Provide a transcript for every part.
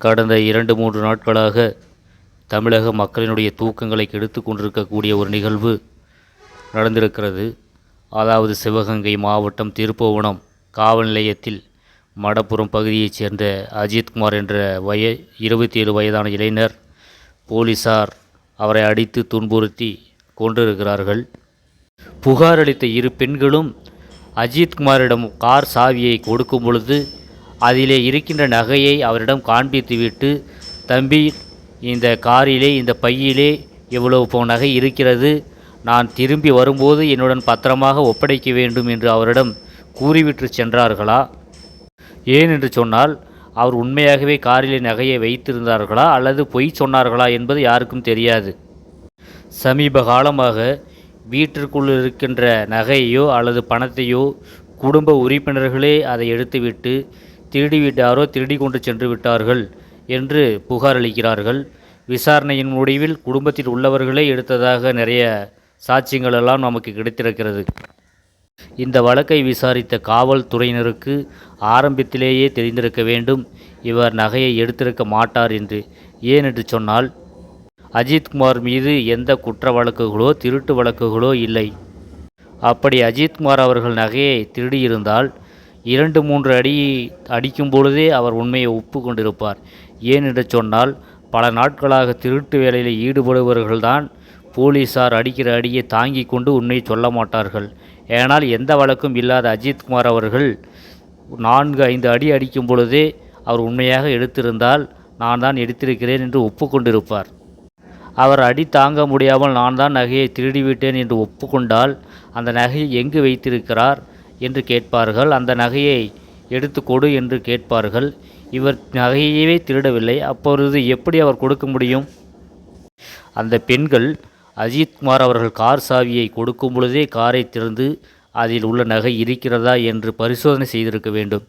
கடந்த இரண்டு மூன்று நாட்களாக தமிழக மக்களினுடைய தூக்கங்களை கெடுத்து கொண்டிருக்கக்கூடிய ஒரு நிகழ்வு நடந்திருக்கிறது. அதாவது சிவகங்கை மாவட்டம் திருப்புவனம் காவல் நிலையத்தில் மடப்புறம் பகுதியைச் சேர்ந்த அஜித்குமார் என்ற வய இருபத்தி ஏழு வயதான இளைஞர் போலீசார் அவரை அடித்து துன்புறுத்தி கொண்டிருக்கிறார்கள் புகார் அளித்த இரு பெண்களும் அஜித்குமாரிடம் கார் சாவியை கொடுக்கும் பொழுது அதிலே இருக்கின்ற நகையை அவரிடம் காண்பித்துவிட்டு தம்பி இந்த காரிலே இந்த பையிலே இவ்வளவு போ நகை இருக்கிறது. நான் திரும்பி வரும்போது என்னுடன் பத்திரமாக ஒப்படைக்க வேண்டும் என்று அவரிடம் கூறிவிட்டு சென்றார்களா? ஏன் என்று சொன்னால் அவர் உண்மையாகவே காரிலே நகையை வைத்திருந்தார்களா அல்லது பொய் சொன்னார்களா என்பது யாருக்கும் தெரியாது. சமீப காலமாக வீட்டிற்குள் இருக்கின்ற நகையோ அல்லது பணத்தையோ குடும்ப உறுப்பினர்களே அதை எடுத்துவிட்டு திருடிவிட்டாரோ திருடி கொண்டு சென்று விட்டார்கள் என்று புகார் அளிக்கிறார்கள் விசாரணையின் முடிவில் குடும்பத்தில் உள்ளவர்களே எடுத்ததாக நிறைய சாட்சியங்கள் எல்லாம் நமக்கு கிடைத்திருக்கிறது. இந்த வழக்கை விசாரித்த காவல்துறையினருக்கு ஆரம்பத்திலேயே தெரிந்திருக்க வேண்டும். இவர் நகையை எடுத்திருக்க மாட்டார் என்று. ஏன் என்று சொன்னால் அஜித்குமார் மீது எந்த குற்ற வழக்குகளோ திருட்டு வழக்குகளோ இல்லை. அப்படி அஜித்குமார் அவர்கள் நகையை திருடியிருந்தால் இரண்டு மூன்று அடி அடிக்கும் பொழுதே அவர் உண்மையை ஒப்பு கொண்டிருப்பார் ஏன் என்று சொன்னால் பல நாட்களாக திருட்டு வேலையில் ஈடுபடுபவர்கள்தான் போலீசார் அடிக்கிற அடியை தாங்கி கொண்டு உண்மையை சொல்ல மாட்டார்கள். ஏனால் எந்த வழக்கும் இல்லாத அஜித்குமார் அவர்கள் நான்கு ஐந்து அடி அடிக்கும் பொழுதே அவர் உண்மையாக எடுத்திருந்தால் நான் தான் எடுத்திருக்கிறேன் என்று ஒப்புக்கொண்டிருப்பார். அவர் அடி தாங்க முடியாமல் நான் தான் நகையை திருடிவிட்டேன் என்று ஒப்புக்கொண்டால் அந்த நகையை எங்கு வைத்திருக்கிறார்? என்று கேட்பார்கள். அந்த நகையை எடுத்து கொடு என்று கேட்பார்கள். இவர் நகையவே திருடவில்லை. அப்பொழுது எப்படி அவர் கொடுக்க முடியும்? அந்த பெண்கள் அஜித்குமார் அவர்கள் கார் சாவியை கொடுக்கும் பொழுதே காரை திறந்து அதில் உள்ள நகை இருக்கிறதா என்று பரிசோதனை செய்திருக்க வேண்டும்.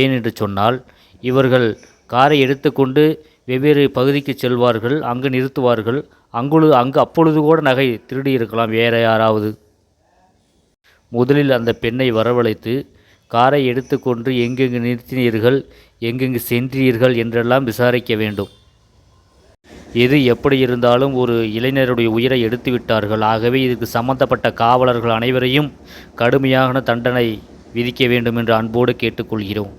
ஏன் என்று சொன்னால் இவர்கள் காரை எடுத்துக்கொண்டு வெவ்வேறு பகுதிக்கு செல்வார்கள் அங்கு நிறுத்துவார்கள். அங்குழு அங்கு அப்பொழுது கூட நகை திருடி இருக்கலாம். வேற யாராவது. முதலில் அந்த பெண்ணை வரவழைத்து காரை எடுத்துக்கொண்டு எங்கெங்கு நிறுத்தினீர்கள் எங்கெங்கு சென்றீர்கள் என்றெல்லாம் விசாரிக்க வேண்டும். எது எப்படி இருந்தாலும் ஒரு இளைஞருடைய உயிரை எடுத்து விட்டார்கள். ஆகவே இதுக்கு சம்பந்தப்பட்ட காவலர்கள் அனைவரையும் கடுமையான தண்டனை விதிக்க வேண்டும் என்று அன்போடு கேட்டுக்கொள்கிறோம்.